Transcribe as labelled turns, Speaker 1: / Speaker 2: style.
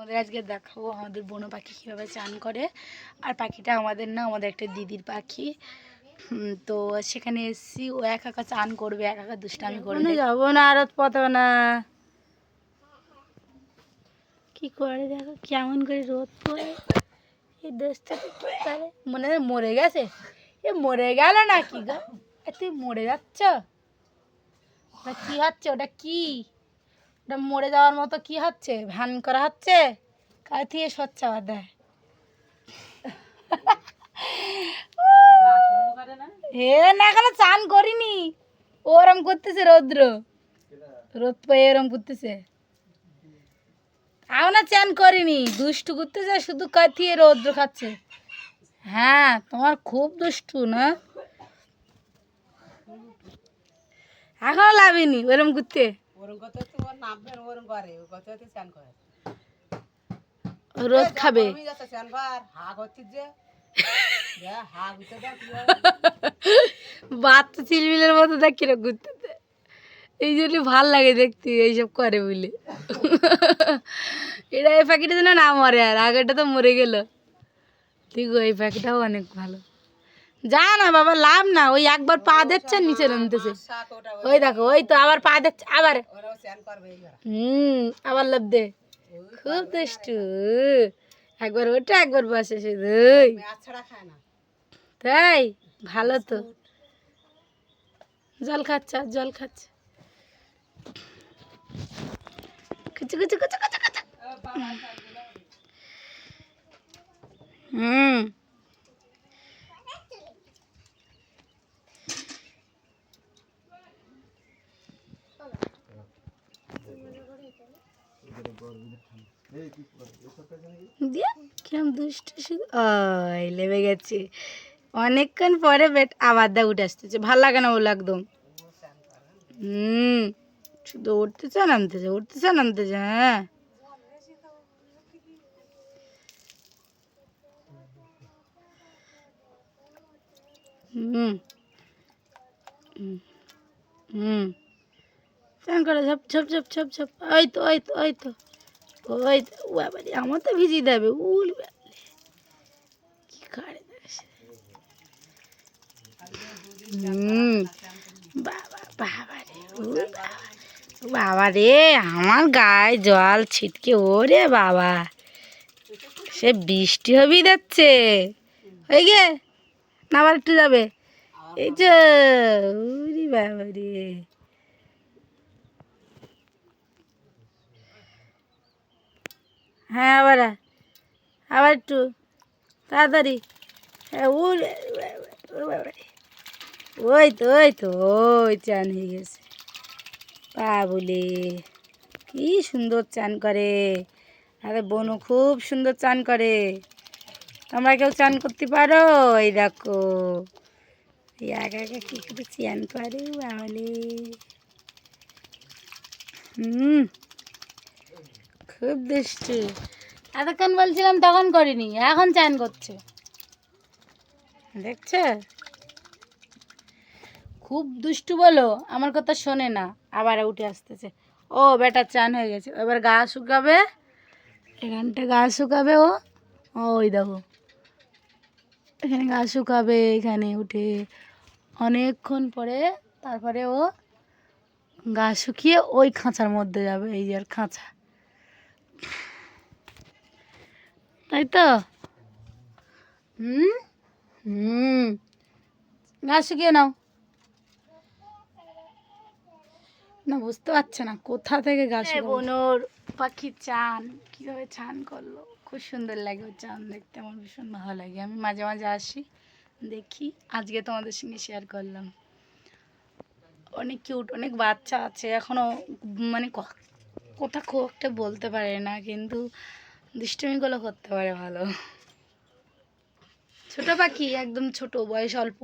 Speaker 1: তোমাদের আজকে দেখাবো আমাদের বনো পাখি কীভাবে চান করে। আর পাখিটা আমাদের না আমাদের একটা দিদির পাখি। তো সেখানে এসছি ও এক একা চান করবে এক একা দুষ্টামি করবে। যাব না আর পতাবো না। কি করে দেখো কেমন করে রোদ পড়ে। এই দেশটা মনে হয় মরে গেছে। এ মরে গেল নাকি গো? তুই মরে যাচ্ছ? কি হচ্ছে ওটা কি? ওটা মরে যাওয়ার মতো কি হচ্ছে? ভ্যান করা হচ্ছে? স্বচ্ছ আবার দেয়? হে না, এখনও চান করিনি। ওরম করতেছে রৌদ্র। রোদ পেয়ে এরম করতেছে। না চান করিনি। দুষ্টু করতেছে, শুধু কাথিয়ে রৌদ্র খাচ্ছে? হ্যাঁ তোমার খুব দুষ্টু, না? এখনও লাভিনি ওরম করতে রোদ খাবে। বাচ্চা চিলমিলের মতো দেখ কীরকম ঘুরতেছে। এই জন্য ভালো লাগে দেখতে এইসব করে বলে। এটা এই পাখিটা যেন না মরে আর আগেটা তো মরে গেল। ঠিক এই পাখিটাও অনেক ভালো। যা না বাবা লাভ না ওই একবার পা দিচ্ছে নিচে নামতেছে। ওই দেখো ওই তো আবার পা দিচ্ছে আবার। হুম আবার লাভ দে। খুব দুষ্টু। একবার ওটা একবার বসে শুধুই তাই? ভালো তো। জল খাচ্ছে আর জল খাচ্ছে। কুচু কুচু কুচু কুচু কুচু। হুম। দিয়ে কিরম শুধু? ওই, লেবে গেছে। অনেকক্ষণ পরে বেট আবার দা উঠে আসতেছে। ভালো লাগে না ওগুলো একদম। হুম, শুধু উঠতেছে নামতেছে উঠতেছে নামতেছে হ্যাঁ। হুম হুম। চান করে, ঝপ ঝপ ঝপ ঝপ ঝপ। ওই তো ওই তো ওই তো। ওই তো বাবারে আমার তো ভিজিয়ে দেবে, উল। কি করে হুম। বাবা বাবা রে ও বাবা বাবা রে, আমার গায়ে জল ছিটকে, ওরে বাবা। সে বৃষ্টি হবেই যাচ্ছে। হয়ে গে না আবার একটু যাবে। এই যে বাবা রে। হ্যাঁ আবার আবার একটু। তাড়াতাড়ি। হ্যাঁ। ওই তো ওই তো, ওই চান হয়ে গেছে। পা বলে কি সুন্দর চান করে। আরে বোনও খুব সুন্দর চান করে। তোমরা কেউ চান করতে পারো? এই দেখো। একা একা কী করে চান করে বাবলে? হুম। খুব দুষ্টু। এতক্ষণ বলছিলাম তখন করিনি এখন চান করছে। দেখছ? খুব দুষ্টু বলো আমার কথা শোনে না আবার উঠে আসতেছে। ও বেটা চান হয়ে গেছে এবার গা শুকাবে এখানটা গা শুকাবে ও। ও, ওই দেখো। এখানে গা শুকাবে এখানে উঠে অনেকক্ষণ পরে তারপরে ও গা শুকিয়ে ওই খাঁচার মধ্যে যাবে এই যে আর খাঁচা। তাই তো হুম? হুম। গা শুকিয়ে নাও। না বুঝতে পারছে না কোথা থেকে গাছ বনোর পাখির চান কীভাবে চান করল? খুব সুন্দর লাগে ওর চান দেখতে আমার ভীষণ ভালো লাগে। আমি মাঝে মাঝে আসি দেখি আজকে তোমাদের সঙ্গে শেয়ার করলাম। অনেক কিউট অনেক বাচ্চা আছে এখনও মানে ক- কোথা খুব একটা বলতে পারে না, কিন্তু দুষ্টুমিগুলো করতে পারে ভালো। ছোট পাখি একদম ছোট, বয়স অল্প।